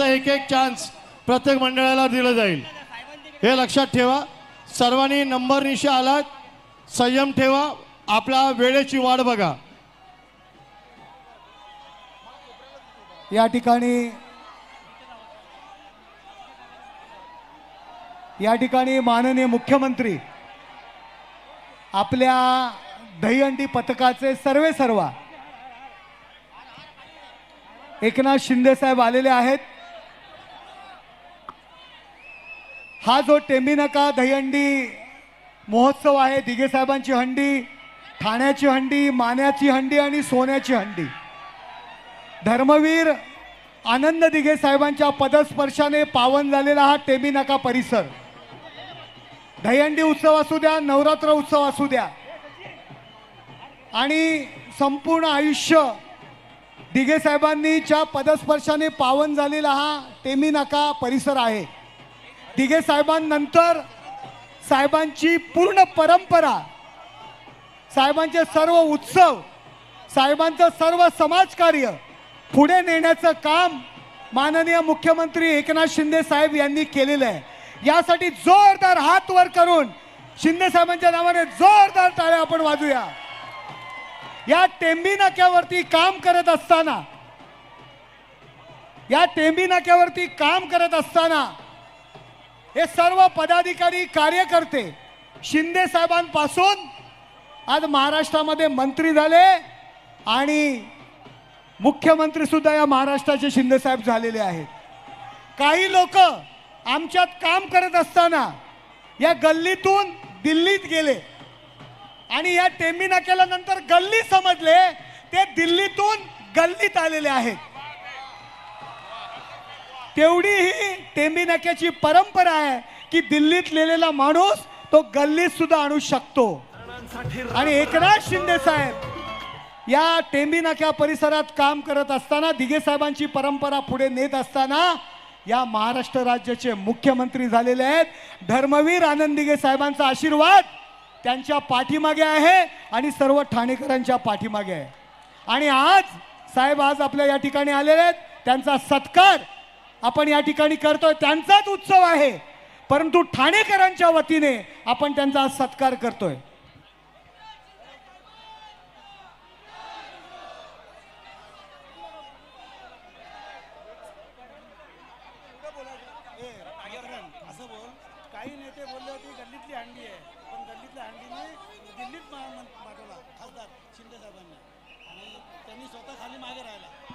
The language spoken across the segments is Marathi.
एक एक चान्स प्रत्येक मंडळाला दिलं जाईल. हे लक्षात ठेवा. सर्वांनी नंबर निशी आलात. संयम ठेवा. आपला वेळेची वाट बघा. या ठिकाणी या ठिकाणी माननीय मुख्यमंत्री आपल्या दहीहंडी पथकाचे सर्वे सर्वा एकनाथ शिंदे साहेब आलेले आहेत. हा जो टेंबिनका दहीहंडी महोत्सव आहे दिघे साहेबांची हंडी ठाण्याची हंडी मान्याची हंडी आणि सोन्याची हंडी. धर्मवीर आनंद दिघे साहेबांच्या पदस्पर्शाने पावन झालेला हा टेमी परिसर. दहीहंडी उत्सव असू द्या नवरात्र उत्सव असू द्या. आणि संपूर्ण आयुष्य दिघे साहेबांनीच्या पदस्पर्शाने पावन झालेला हा टेमीनाका परिसर आहे. दिघे साहेबांनंतर साहेबांची पूर्ण परंपरा साहेबांचे सर्व उत्सव साहेबांचं सर्व समाजकार्य पुढे नेण्याचं काम माननीय मुख्यमंत्री एकनाथ शिंदे साहेब यांनी केलेलं आहे. यासाठी जोरदार हात वर करून शिंदे साहेबांच्या नावाने जोरदार टाळ्या आपण वाजूया. या टेंबी नाक्यावरती काम करत असताना या टेंबी नाक्यावरती काम करत असताना हे सर्व पदाधिकारी कार्यकर्ते शिंदे साहेबांपासून आज महाराष्ट्रामध्ये मंत्री झाले आणि मुख्यमंत्री सुद्धा या महाराष्ट्राचे शिंदेसाहेब झालेले आहेत. काही लोक आमच्यात काम करत असताना या गल्लीतून दिल्लीत गेले आणि या टेंबी नाक्याला नंतर गल्ली समजले ते दिल्लीतून गल्लीत आलेले आहेत. तेवढी ही टेंबी नाक्याची परंपरा आहे की दिल्लीत लिहिलेला माणूस तो गल्लीत सुद्धा आणू शकतो. आणि एकनाथ शिंदे साहेब या टेंबी नाक्या परिसरात काम करत असताना दिघे साहेबांची परंपरा पुढे नेत असताना या महाराष्ट्र राज्याचे मुख्यमंत्री झालेले आहेत. धर्मवीर आनंद दिघे साहेबांचा आशीर्वाद त्यांच्या पाठीमागे आहे आणि सर्व ठाणेकरांच्या पाठीमागे आहे. आणि आज साहेब आज आपल्या या ठिकाणी आलेले आहेत. त्यांचा सत्कार आपण या ठिकाणी करतोय त्यांचाच उत्सव आहे. परंतु ठाणेकरांच्या वतीने आपण त्यांचा आज सत्कार करतोय. बोल काही नेते बोलले होते गल्लीतली आहे पण दिल्लीत मागवला खासदार शिंदे साहेबांनी. आणि त्यांनी स्वतः खाली मागे राहिला.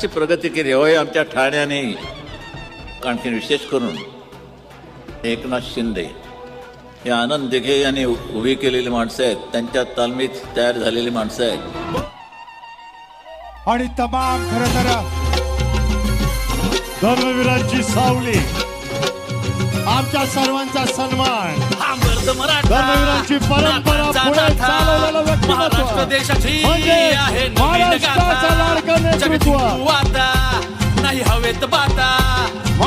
अशी प्रगती केली होय आमच्या ठाण्याने आणखी विशेष करून एकनाथ शिंदे हे आनंद दिघे यांनी उभी केलेली माणसं आहेत त्यांच्या तालमीत तयार झालेली माणसं आहेत आणि तमाम खरं तर धर्मवीरांची सावली आमच्या सर्वांचा सन्मान धर्मवीरांची परंपरा पुढे. चालवलेलं व्यक्तिमत्व. महाराष्ट्र देशाची म्हणजे आहे महाराष्ट्राचं. लाडकं आता नाही हवेत बाता.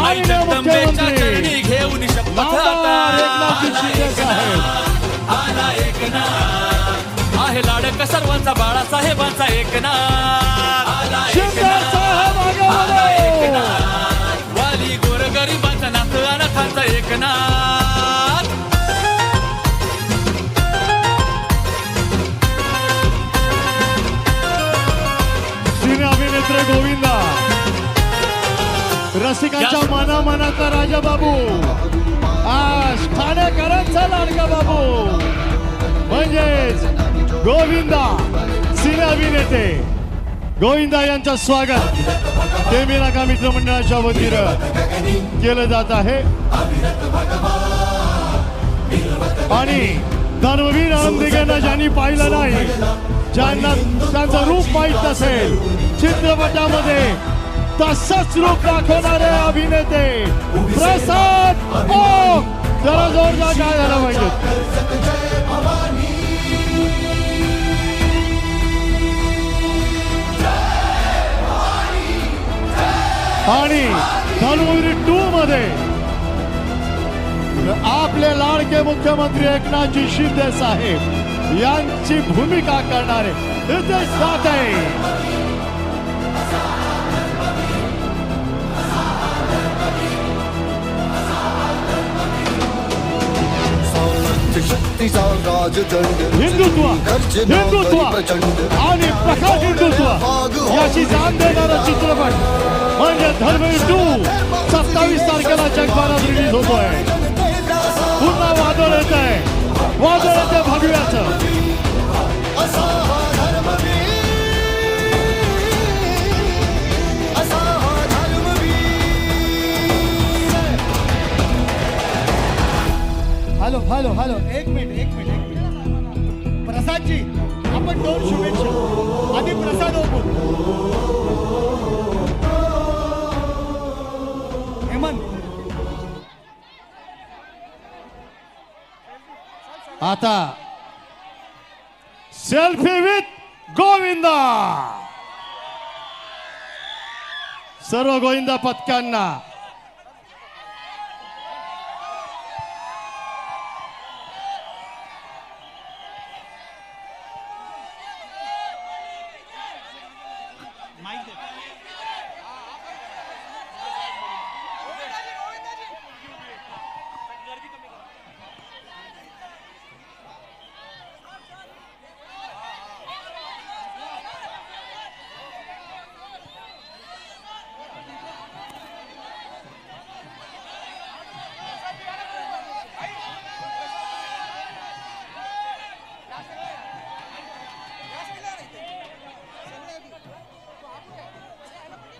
आई जगदंबेच्या चरणी घेऊन शपथ आता. आला एकनाथ आहे लाडक सर्वांचा बाळासाहेबांचा. साहेब आगे आला वाढो. एकनाथ वाली गोरगरिबांचा नाथ अनाथांचा एकनाथ रसिकांच्या मनामनाचा राजा बाबू. लाडका बाबू. म्हणजेच गोविंदा सिने अभिनेते. गोविंदा यांचं स्वागत. तेमी नाका मित्रमंडळाच्या वतीनं केलं जात आहे. आणि धर्मवीर आनंदिगेंना ज्यांनी पाहिलं नाही ज्यांना त्यांचं रूप माहीत नसेल चित्रपटामध्ये तसंच रूप दाखवणारे अभिनेते प्रसाद ओक जरा जोरदार काय झालं पाहिजे आणि धर्मवीर टू मध्ये आपले लाडके मुख्यमंत्री एकनाथजी शिंदे साहेब यांची भूमिका करणारे इथे जात शक्तीचा राजदंड हिंदुत्व हिंदुत्व आणि प्रखर हिंदुत्व याची जाण देणारा चित्रपट म्हणजे धर्मवीर टू. सत्तावीस तारखेला जगभरात रिलीज होतोय. पुन्हा वादळ येत आहे वादळ येते भगव्याचं. हॅलो हॅलो एक मिनिट एक मिनिट एक मिनिट. प्रसादजी आपण दोन शुभेच्छा. आधी प्रसाद हो हेमंत. आता सेल्फी विथ गोविंदा. सर्व गोविंदा पथकांना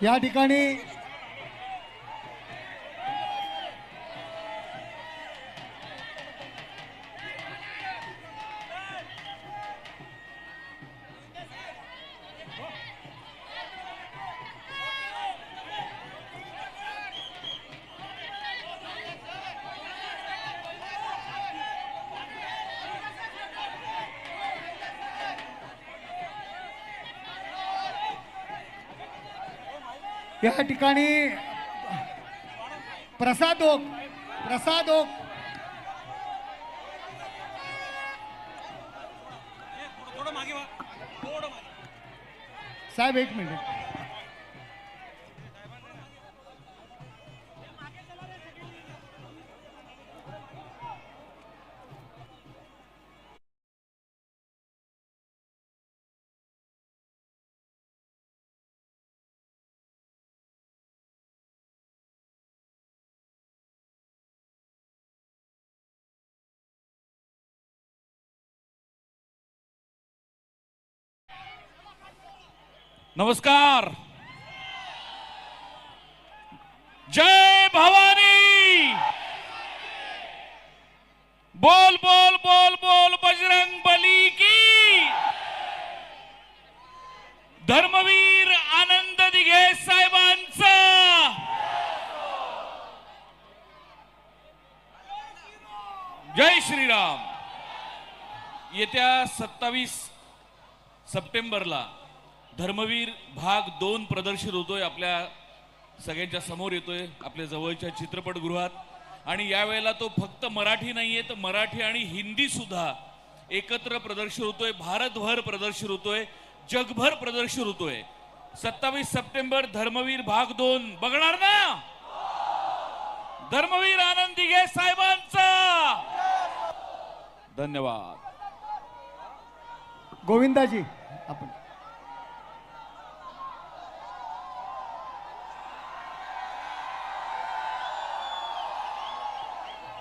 या ठिकाणी या ठिकाणी प्रसाद ओक प्रसाद ओक. साहेब एक मिनिट. नमस्कार. जय भवानी. बोल बोल बोल बोल बजरंग बली की. धर्मवीर आनंद दिघे साहेबांचा. जय श्रीराम. येत्या सत्तावीस सप्टेंबरला धर्मवीर भाग दोन प्रदर्शित होतोय आपल्या सगळ्यांच्या समोर येतोय आपल्या जवळच्या चित्रपटगृहात. आणि यावेळेला तो फक्त मराठी नाहीये तर मराठी आणि हिंदी सुद्धा एकत्र प्रदर्शित होतोय भारतभर प्रदर्शित होतोय जगभर प्रदर्शित होतोय. सत्तावीस सप्टेंबर धर्मवीर भाग दोन. बघणार ना? धर्मवीर आनंद दिघे साहेबांचा! धन्यवाद. गोविंदाजी आपण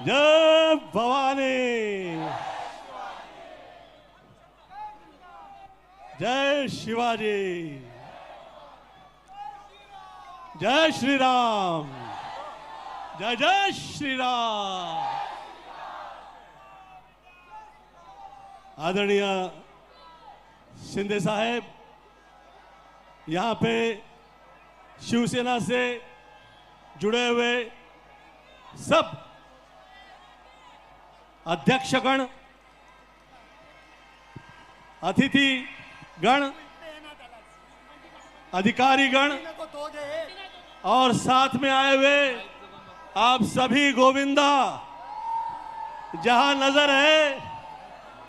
जय भवानी। जय शिवाजी। जय श्री राम जय जय श्री राम आदरणीय शिंदे साहेब, यहाँ पे शिवसेना से जुड़े हुए सब अध्यक्षगण अतिथि गण अधिकारी गण और साथ में आए हुए आप सभी गोविंदा, जहाँ नज़र है